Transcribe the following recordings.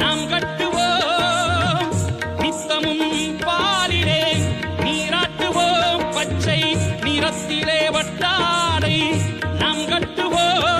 நாம் கட்டுவோம். நித்தமும் பாலிலே நீராட்டுவோம். பச்சை நிறத்திலே வட்டாடை நாம் கட்டுவோம்.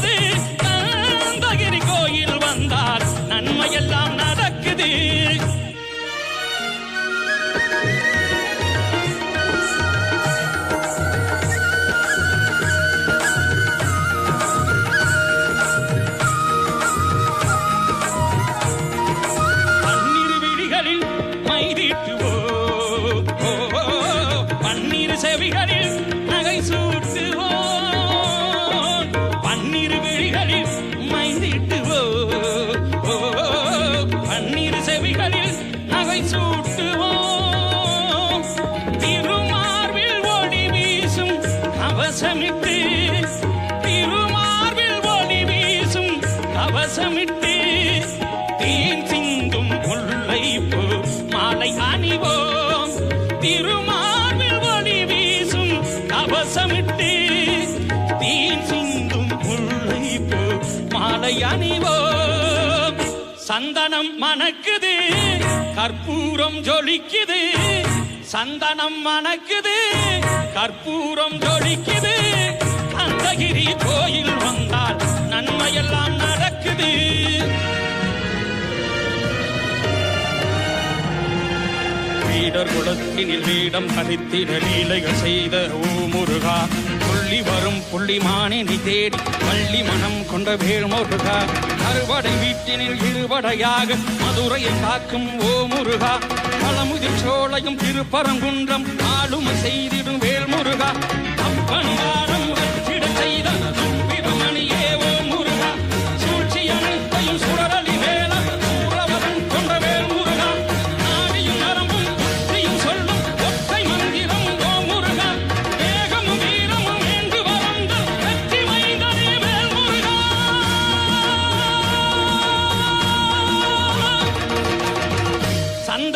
செவிகளில் நகை சூட்டுவோம். பன்னிரு விழிகளில் மைதீட்டுவோ பன்னிரு செவிகளில் நகை சூட்டுவோம். திருமார்பில் ஒளி வீசும் அவசமிட்டு கவசமிட்டு தேன் சிந்தும் முல்லை பூ மாலை அணிவோம் சந்தனம் மணக்குது கற்பூரம் ஜொலிக்குது. சந்தனம் மணக்குது கற்பூரம் ஜொலிக்குது. கந்தகிரி கோயில் வந்தால் நன்மையெல்லாம் நடக்குது. வீடர் குலத்தினில் வீடம் கழித்திட லீலைகள் செய்த ஓ முருகா புள்ளி வரும் புள்ளிமானே நீ தேடி பள்ளி மனம் கொண்ட வேல் அறுவடை வீட்டினில் இருவடையாக மதுரையை காக்கும் ஓ முருகா. பழமுதிர் சோலையும் திருப்பரங்குன்றம் ஆளுமை செய்திடும் வேல்முருகா அப்பன் வாரம் வெற்றிட செய்த